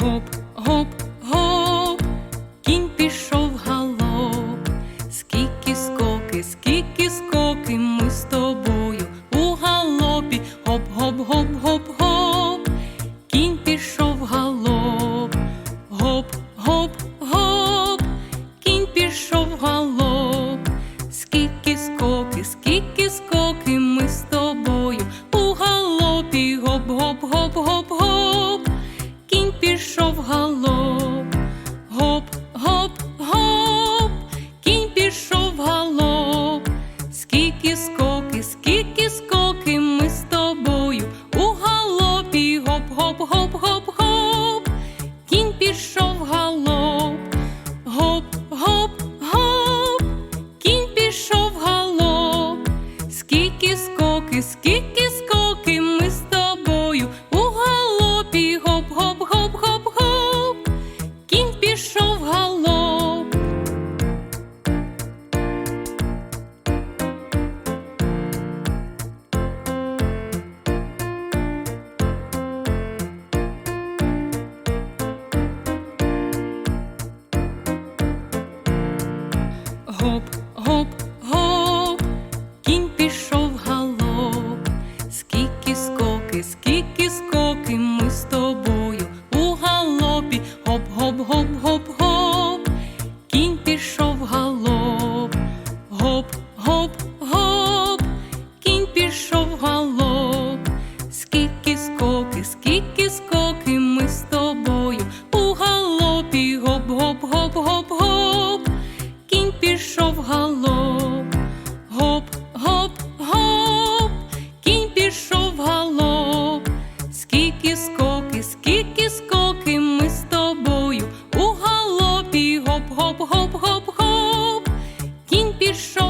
Гоп, гоп, гоп, кінь пішов галоп. Скільки скоки, скільки скоки ми з тобою у галопі. Гоп, гоп, гоп, скоки Гоп, гоп, гоп, кінь пішов галоп. Скільки скоки, скільки скоки ми з тобою у галопі. Гоп, гоп, гоп, пішов галоп, гоп, гоп, гоп, кінь пішов галоп, скільки скоки, скільки скоки ми з тобою у галопі, гоп, гоп, гоп, гоп, гоп, кінь пішов.